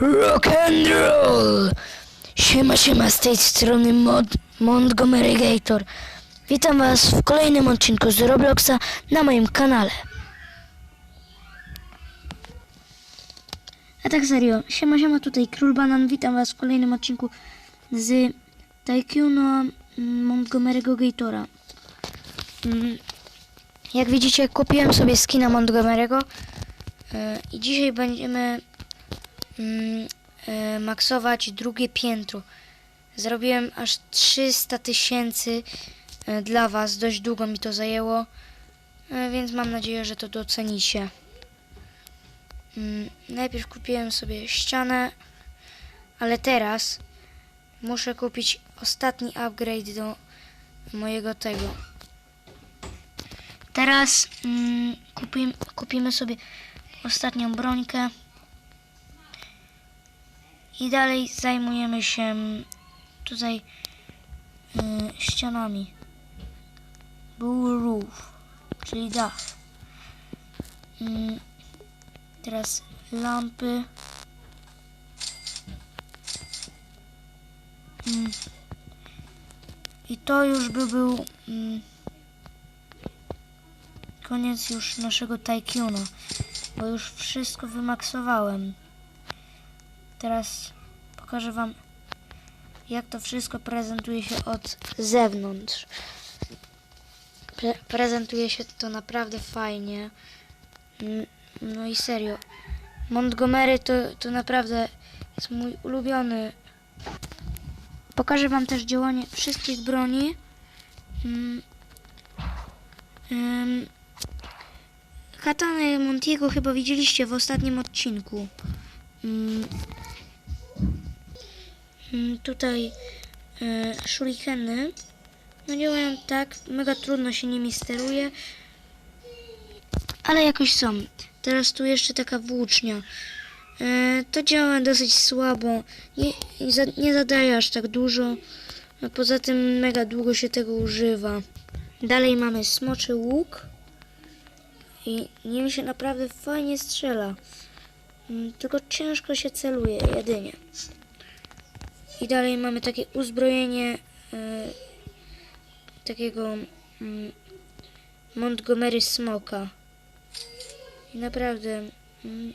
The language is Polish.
Rock and roll! Siema, siema, z tej strony Mod Montgomery Gator. Witam was w kolejnym odcinku z Robloxa na moim kanale. A tak serio, siema, siema, tutaj Król Banan. Witam was w kolejnym odcinku z mm, Montgomery'ego Gatora. Mm, Jak widzicie, kupiłem sobie skina Montgomery'ego e, i dzisiaj będziemy maksować drugie piętro. Zrobiłem aż 300 tysięcy e, dla Was. Dość długo mi to zajęło, e, więc mam nadzieję, że to docenicie. Mm, najpierw kupiłem sobie ścianę, ale teraz muszę kupić ostatni upgrade do mojego tego. Teraz mm, kupim, kupimy sobie ostatnią brońkę. I dalej zajmujemy się tutaj y, ścianami. Był roof, czyli dach. Mm, teraz lampy. Mm. I to już by był mm, koniec już naszego Tycoona, bo już wszystko wymaksowałem. Teraz pokażę Wam, jak to wszystko prezentuje się od zewnątrz. Pre prezentuje się to naprawdę fajnie. No i serio. Montgomery to, to naprawdę jest mój ulubiony. Pokażę Wam też działanie wszystkich broni. Mm. Ym. Katanę Montiego chyba widzieliście w ostatnim odcinku. Mm. Mm, Tutaj e, shurikeny no działają tak, mega trudno się nimi steruje, ale jakoś są. Teraz tu jeszcze taka włócznia. E, to działa dosyć słabo, nie, nie, za, nie zadaje aż tak dużo, a poza tym mega długo się tego używa. Dalej mamy smoczy łuk i nim się naprawdę fajnie strzela. Mm, Tylko ciężko się celuje jedynie. I dalej mamy takie uzbrojenie e, takiego mm, Montgomery Smoka. I naprawdę mm,